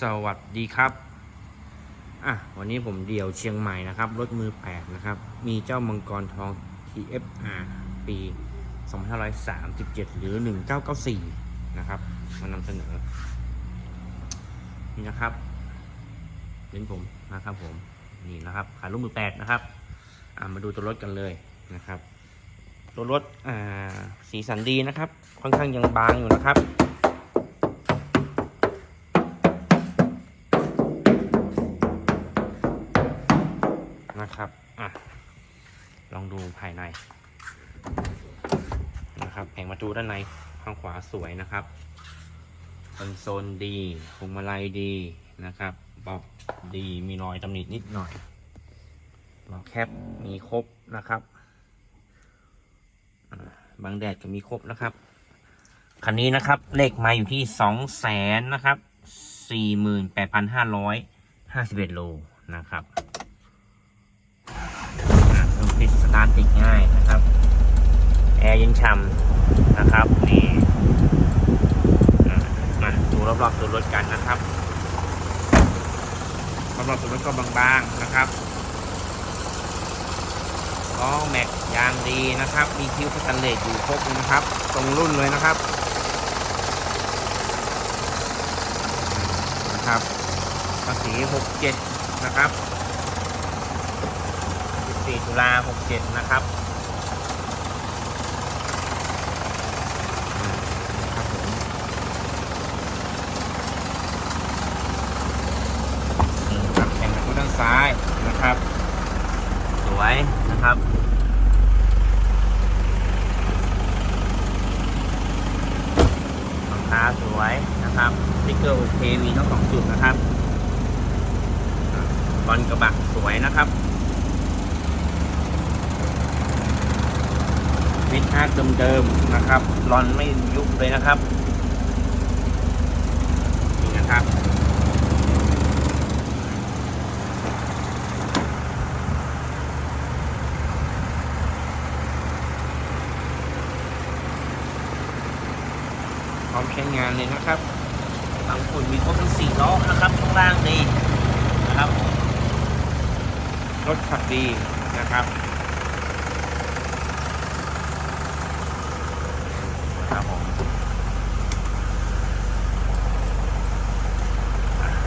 สวัสดีครับ อะ วันนี้ผมเดี่ยวเชียงใหม่นะครับ รถมือแปดนะครับ มีเจ้ามังกรทอง TFR ปี 2537 หรือ 1994 นะครับ มานำเสนอ นี่นะครับเป็นผมนะครับผม นี่นะครับ ขายรถมือแปดนะครับ อะ มาดูตัวรถกันเลยนะครับ ตัวรถ อ่า สีสันดีนะครับ ค่อนข้างยังบางอยู่นะครับ อะลองดูภายในนะครับแผงประตูด้านในข้างขวาสวยนะครับคอนโซลดีพวงมาลัยดีนะครับเบอกดีมีรอยตำหนินิดหน่อยล้อแคปมีครบนะครับบางแดดก็มีครบนะครับ คันนี้นะครับ เลขมาอยู่ที่สองแสนนะครับสี่หมื่นแปดพันห้าร้อยห้าสิบเอ็ดโลนะครับ อะเครื่องฟิตสตาร์ทติดง่ายนะครับ แอร์เย็นฉ่ำนะครับ นี่มาดูรอบๆตัวรถกันนะครับรอบๆตัวรถก็บางๆนะครับล้อแม็กยางดีนะครับ มีคิ้วสแตนเลสอยู่ครบนะครับ ตรงรุ่นเลยนะครับนะครับภาษี67 นะครับ 14 ตุลา 67 นะครับอ่าครับนี่ครับแข่งกับด้านซ้ายนะครับ สวยนะครับรองเท้าสวยนะครับสติ๊กเกอร์โอเคมีทั้งสองจุดนะครับบอลกระบะสวยนะครับ วิทอาร์เดิมๆนะครับรอนไม่ยุบเลยนะครับนี่นะครับพร้อมใช้งานเลยนะครับบางคนมีครบทั้งสี่ล้อนะครับข้างล่างดีนะครับรถขับดีนะครับ ครับผม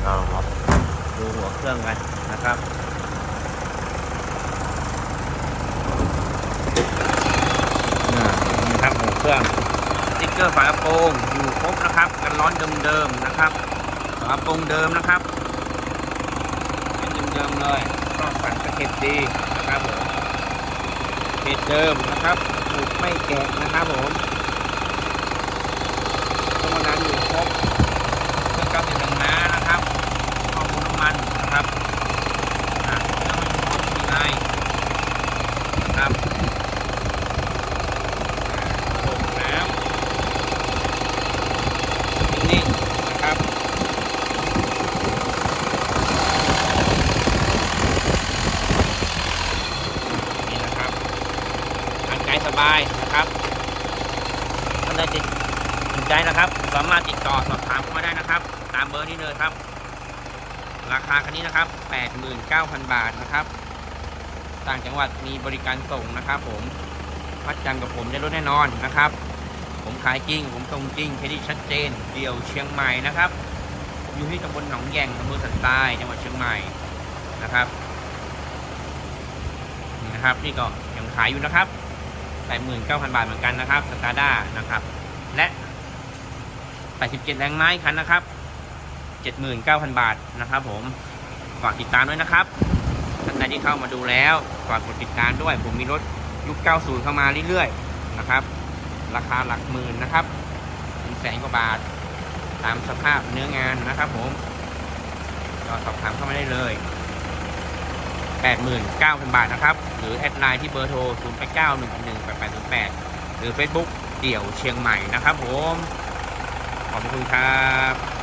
เรามาดูหัวเครื่องกันนะครับนี่นะครับหัวเครื่องสติ๊กเกอร์ฝากระโปรงอยู่ครบนะครับกันร้อนเดิมๆนะครับฝากระโปรงเดิมนะครับเป็นเดิมๆเลยก็สั่นตะเข็บดีนะครับผมเพจเดิมนะครับถูกไม่แกะนะครับผม ครบเครื่องกำเนิดแรงม้านะครับข้อมูลน้ำมันนะครับอะแล้วมันพร้อมมีไงนะครับอ่าระบบน้ำนิ่งๆนะครับ นี่นะครับทางไกลสบายนะครับท่านใดติด สนใจนะครับสามารถติดต่อสอบถามเข้ามาได้นะครับ ตามเบอร์นี้เลยครับ ราคาคันนี้นะครับ 89,000 บาทนะครับ ต่างจังหวัดมีบริการส่งนะครับผมมัดจำกับผมได้รถแน่นอนนะครับ ผมขายจริง ผมตรงจริงเครดิตชัดเจน เดี่ยวเชียงใหม่นะครับ อยู่ที่ตำบลหนองแยงอำเภอสันทรายจังหวัดเชียงใหม่นะครับนี่นะครับนี่ก็ยังขายอยู่นะครับ89,000 บาทเหมือนกันนะครับสตาร์ด้านะครับ และ 87 แรงไม้คันนะครับ 79,000 บาทนะครับผม ฝากติดตามด้วยนะครับท่านใดที่เข้ามาดูแล้ว ฝากกดติดตามด้วย ผมมีรถยุค 90 เข้ามาเรื่อยๆ นะครับ ราคาหลักหมื่นนะครับถึงแสนกว่าบาท ตามสภาพเนื้องานนะครับผม ก็สอบถามเข้ามาได้เลย 89,000 บาทนะครับ หรือแอดไลน์ที่เบอร์โทร 0 8 9 1 1 8 8 0 8 หรือ Facebook เดี่ยวเชียงใหม่นะครับผม ขอบคุณครับ